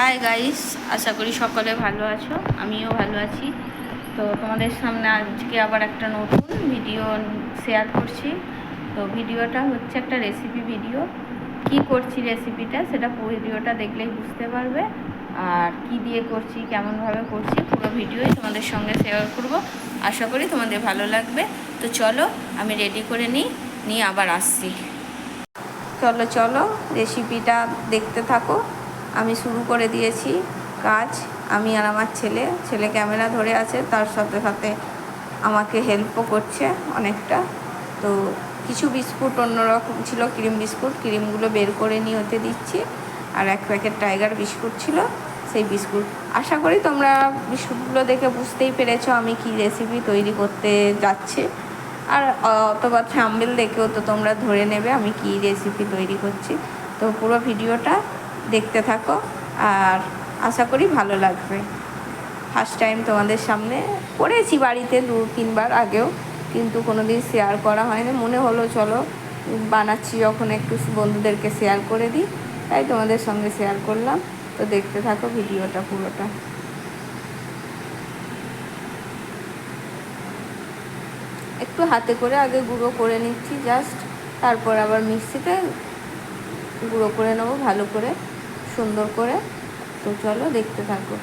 Hi guys আশা করি সকলে ভালো আছো। আমিও ভালো আছি। তো তোমাদের সামনে আজকে আবার একটা নতুন ভিডিও শেয়ার করছি। তো ভিডিওটা হচ্ছে একটা রেসিপি ভিডিও কি করছি রেসিপিটা সেটা ভিডিওটা দেখলেই বুঝতে পারবে। আর কি দিয়ে করছি, কেমনভাবে করছি, পুরো ভিডিওই তোমাদের সঙ্গে শেয়ার করব। আশা করি তোমাদের ভালো লাগবে। তো চলো, আমি রেডি করে নিই, নিয়ে আবার আসছি। চলো চলো রেসিপিটা দেখতে থাকো। আমি শুরু করে দিয়েছি কাজ। আমি আর আমার ছেলে ছেলে ক্যামেরা ধরে আছে, তার সাথে সাথে আমাকে হেল্পও করছে অনেকটা। তো কিছু বিস্কুট অন্যরকম ছিল, ক্রিম বিস্কুট। ক্রিমগুলো বের করে নিয়ে হতে দিচ্ছি। আর এক প্যাকেট টাইগার বিস্কুট ছিল, সেই বিস্কুট। আশা করি তোমরা বিস্কুটগুলো দেখে বুঝতেই পেরেছ আমি কি রেসিপি তৈরি করতে যাচ্ছি। আর অথবা থাম্বেল দেখেও তো তোমরা ধরে নেবে আমি কি রেসিপি তৈরি করছি। তো পুরো ভিডিওটা দেখতে থাকো, আর আশা করি ভালো লাগবে। ফার্স্ট টাইম তোমাদের সামনে করেছি বাড়িতে দু, তিনবার আগেও, কিন্তু কোনো দিন শেয়ার করা হয়নি। মনে হলো, চলো বানাচ্ছি যখন একটু বন্ধুদেরকে শেয়ার করে দিই। তাই তোমাদের সঙ্গে শেয়ার করলাম। তো দেখতে থাকো ভিডিওটা পুরোটা। একটু হাতে করে আগে গুঁড়ো করে নিচ্ছি জাস্ট তারপর আবার মিক্সিতে গুঁড়ো করে নেব ভালো করে। সুন্দর করে। তো চলো দেখতে থাকো।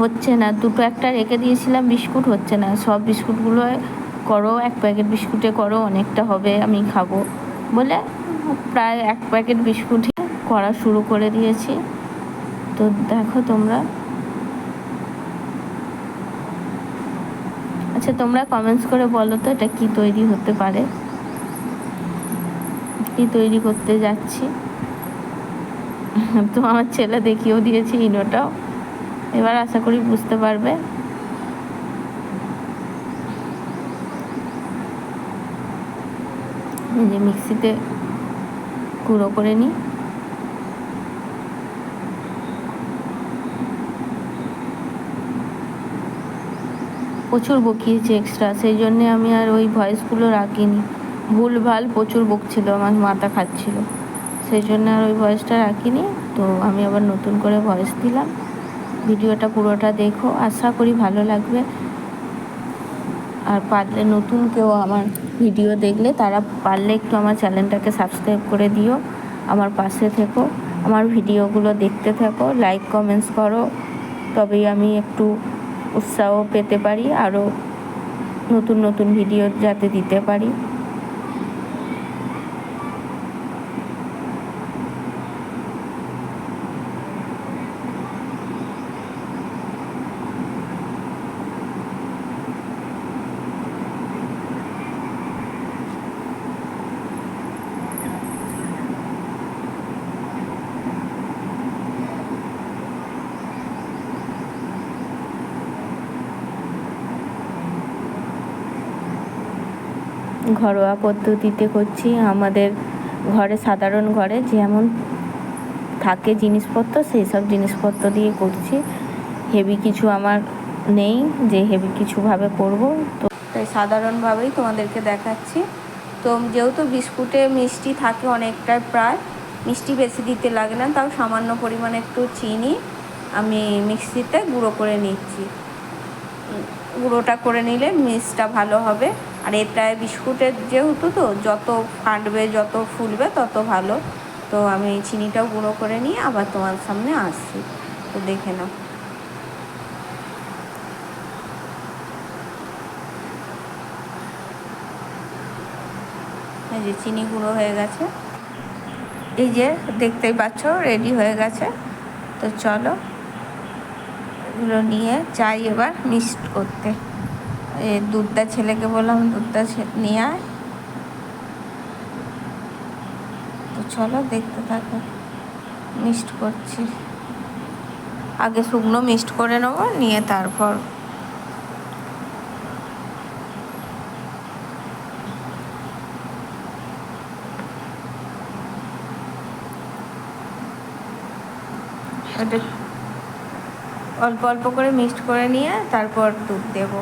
হচ্ছে না, দুটো একটা রেখে দিয়েছিলাম, বিস্কুট হচ্ছে না। সব বিস্কুটগুলো করো, এক প্যাকেট বিস্কুটে করো, অনেকটা হবে, আমি খাব। বলে, প্রায় এক প্যাকেট বিস্কুট করা শুরু করে দিয়েছি। তো দেখো তোমরা। আচ্ছা তোমরা কমেন্টস করে বলো তো, এটা কি তৈরি হতে পারে? কি তৈরি করতে যাচ্ছি? তো আমার ছেলে দেখিয়েও দিয়েছি ইনোটাও। এবার আশা করি বুঝতে পারবে। যে মিক্সিতে গুঁড়ো করে নিই। প্রচুর বকিয়েছে এক্সট্রা সেই জন্যে আমি আর ওই ভয়েসগুলো রাখিনি। ভুল ভালো প্রচুর বকছিল, আমার মাথা খাচ্ছিল। সেই জন্য আর ওই ভয়েসটা রাখিনি, তো আমি আবার নতুন করে ভয়েস দিলাম। ভিডিওটা পুরোটা দেখো, আশা করি ভালো লাগবে। আর পারলে নতুন কেউ আমার ভিডিও দেখলে, তারা পারলে একটু আমার চ্যানেলটাকে সাবস্ক্রাইব করে দিও। আমার পাশে থেকো, আমার ভিডিওগুলো দেখতে থাকো লাইক কমেন্টস করো। তবেই আমি একটু উৎসাহ পেতে পারি আরও নতুন নতুন ভিডিও যাতে দিতে পারি। ঘরোয়া পদ্ধতিতে করছি। আমাদের ঘরে সাধারণ ঘরে যেমন থাকে জিনিসপত্র, সেই সব জিনিসপত্র দিয়ে করছি। হেভি কিছু আমার নেই, যে হেভি কিছুভাবে করব। তো তাই সাধারণভাবেই তোমাদেরকে দেখাচ্ছি। তো যেহেতু বিস্কুটে মিষ্টি থাকে অনেকটাই প্রায়, মিষ্টি বেশি দিতে লাগে না, তাও সামান্য পরিমাণে একটু চিনি আমি মিক্সিতে গুঁড়ো করে নিচ্ছি। গুঁড়োটা করে নিলে মিক্সটা ভালো হবে। আর এটায় বিস্কুটের যেহেতু তো, যত ফাটবে, যত ফুলবে, তত ভালো। তো আমি চিনিটাও গুঁড়ো করে নিয়ে আবার তোমার সামনে আসছি। তো দেখে নাও। এই যে চিনি গুঁড়ো হয়ে গেছে। এই যে দেখতেই পাচ্ছ রেডি হয়ে গেছে। তো চলো, এগুলো নিয়ে চাই এবার মিক্সড করতে। দুধটা ছেলেকে বললাম, দুধটা নিয়ে আয়। তো চলো দেখতে থাকো মিস্ট করছি। আগে শুকনো মিস্ট করে নেব, নিয়ে তারপর অল্প অল্প করে মিক্সড করে নিয়ে তারপর দুধ দেবো।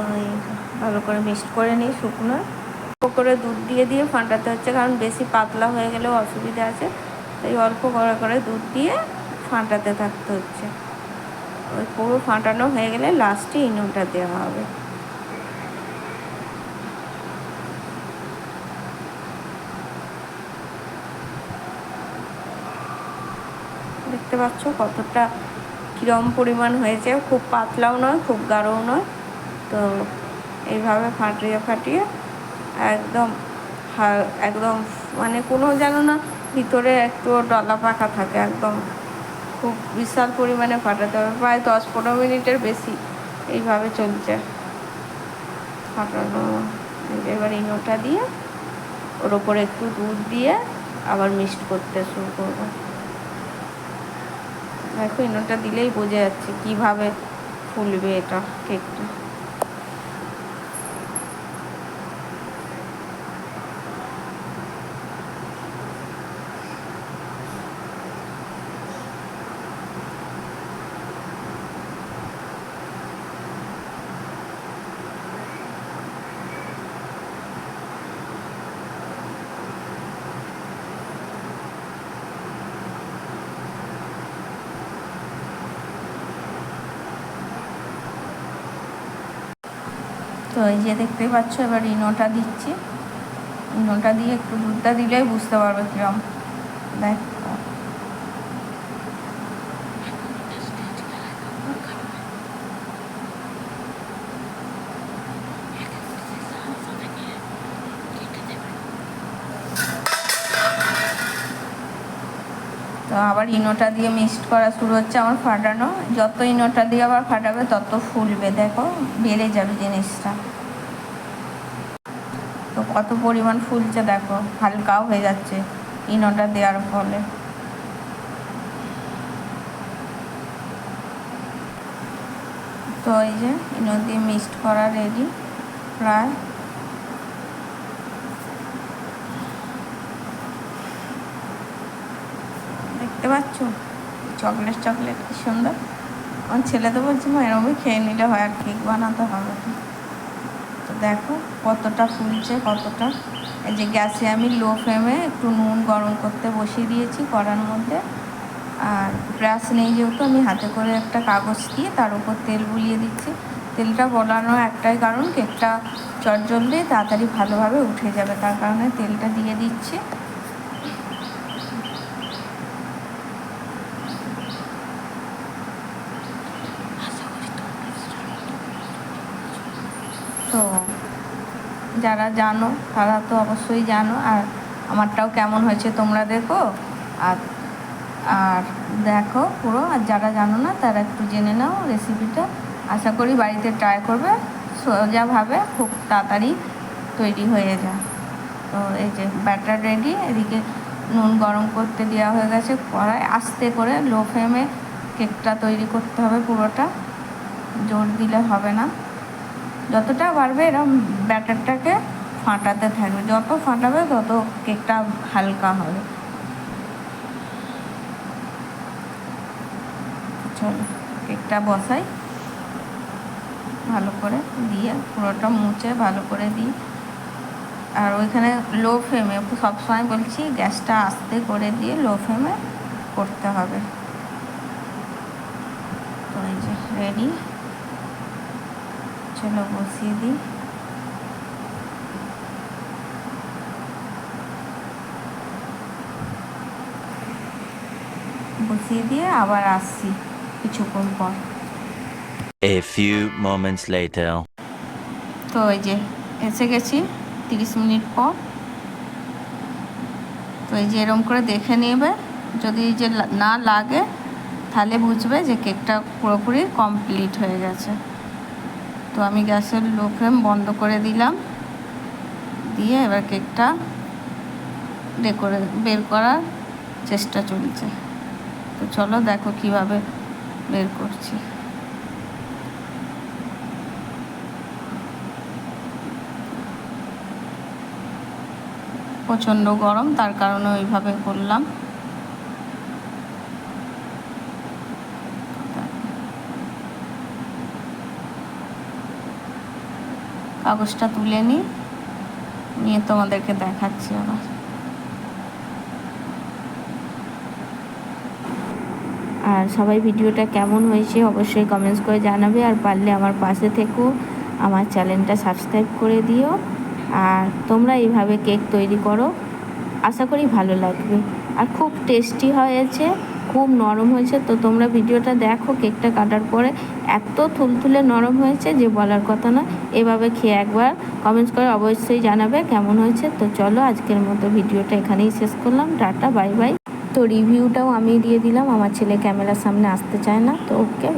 ওই ভালো করে মিক্সড করে নিই শুকনো। করে দুধ দিয়ে দিয়ে ফাটাতে হচ্ছে, কারণ বেশি পাতলা হয়ে গেলেও অসুবিধা আছে। তাই অল্প করে করে দুধ দিয়ে ফাটাতে থাকতে হচ্ছে। ওই পুরো ফাটানো হয়ে গেলে লাস্টে ইনোটা দেওয়া হবে। দেখতে পাচ্ছ কতটা কীরম পরিমাণ হয়েছে। খুব পাতলাও নয়, খুব গাঢ়ও নয়। তো এইভাবে ফাটিয়ে ফাটিয়ে একদম একদম মানে কোনো যেন না ভিতরে একটু ডলা পাকা থাকে, একদম খুব বিশাল পরিমাণে ফাটাতে হবে, প্রায় দশ পনেরো মিনিটের বেশি এইভাবে চলছে। ফাটানো, এবার ইনোটা দিয়ে ওর ওপরে একটু দুধ দিয়ে আবার মিক্সড করতে শুরু করব। দেখো, ইনোটা দিলেই বোঝা যাচ্ছে কীভাবে ফুলবে এটা কেকটা। এই যে দেখতে পাচ্ছ। এবার ইনোটা দিচ্ছি। ইনোটা দিয়ে একটু দুধটা দিলেই বুঝতে পারবে কিরম। দেখ তো আবার ইনোটা দিয়ে মিক্সড করা শুরু হচ্ছে আমার ফাটানো। যত ইনোটা দিয়ে আবার ফাটাবে, তত ফুলবে, দেখো, বেড়ে যাবে জিনিসটা। তো কত পরিমাণ ফুলছে দেখো, হালকাও হয়ে যাচ্ছে ইনোটা দেওয়ার ফলে। তো এই যে, ইনো দিয়ে মিক্সড করা রেডি, প্রায় দেখতে পাচ্ছ? চকলেট চকলেট, কি সুন্দর। আমার ছেলে তো বলছে, মা এরমই খেয়ে নিলে হয়, আর কেক বানাতে হবে তো দেখো কতটা ফুলছে, কতটা। এই যে গ্যাসে আমি লো ফ্লেমে একটু নুন গরম করতে বসিয়ে দিয়েছি কড়ার মধ্যে। আর ব্রাশ নেই যেহেতু, আমি হাতে করে একটা কাগজ দিয়ে তার উপর তেল বুলিয়ে দিচ্ছি। তেলটা বলানো একটাই কারণ, কেকটা চটজলদি তাড়াতাড়ি ভালোভাবে উঠে যাবে, তার কারণে তেলটা দিয়ে দিচ্ছি। তো যারা জানো, তারা তো অবশ্যই জানো। আর আমারটাও কেমন হয়েছে তোমরা দেখো। আর আর দেখো পুরো। আর যারা জানো না, তারা একটু জেনে নাও রেসিপিটা আশা করি বাড়িতে ট্রাই করবে। সোজাভাবে খুব তাড়াতাড়ি তৈরি হয়ে যায়। তো এই যে ব্যাটার রেডি এদিকে নুন গরম করতে দেওয়া হয়ে গেছে কড়াই। আস্তে করে লো ফ্লেমে কেকটা তৈরি করতে হবে পুরোটা। জোর দিলে হবে না। যতটা বাড়বে এরম ব্যাটারটাকে ফাটাতে থাকবে। যত ফাটাবে তত কেকটা হালকা হবে। কেকটা বসাই। ভালো করে দিয়ে পুরোটা মুছে ভালো করে দিই। আর ওইখানে লো ফ্লেমে সবসময় বলছি গ্যাসটা আস্তে করে দিয়ে লো ফ্লেমে করতে হবে। তো এই যে রেডি চলো বসিয়ে দিই বসিয়ে দিয়ে আবার আসছি কিছুক্ষণ পর A few moments later. তো এই যে এসে গেছি তিরিশ মিনিট পর তো এই যে এরম করে দেখে নেবে যদি যে না লাগে তাহলে বুঝবে যে কেকটা পুরোপুরি কমপ্লিট হয়ে গেছে তো আমি গ্যাসের লো ফ্লেম বন্ধ করে দিলাম। দিয়ে এবার কেকটা ডেকোরে, বের করার চেষ্টা চলছে। তো চলো দেখো কীভাবে বের করছি। প্রচণ্ড গরম, তার কারণে ওইভাবে করলাম। কাগজটা তুলে নিই নিয়ে তোমাদেরকে দেখাচ্ছি আবার। আর সবাই ভিডিওটা কেমন হয়েছে অবশ্যই কমেন্টস করে জানাবে, আর পারলে আমার পাশে থেকো, আমার চ্যানেলটা সাবস্ক্রাইব করে দিও। আর তোমরা এইভাবে কেক তৈরি করো, আশা করি ভালো লাগবে। আর খুব টেস্টি হয়েছে, খুব নরম হয়েছে। তো তোমরা ভিডিওটা দেখো, কেকটা কাটার পরে এত থুলথুলে নরম হয়েছে যে বলার কথা না এভাবে খেয়ে একবার কমেন্টস করে অবশ্যই জানাবে কেমন হয়েছে। তো চলো আজকের মতো ভিডিওটা এখানেই শেষ করলাম। টাটা বাই বাই তো রিভিউটাও আমি দিয়ে দিলাম। আমার ছেলে ক্যামেরার সামনে আসতে চায় না। তো ওকে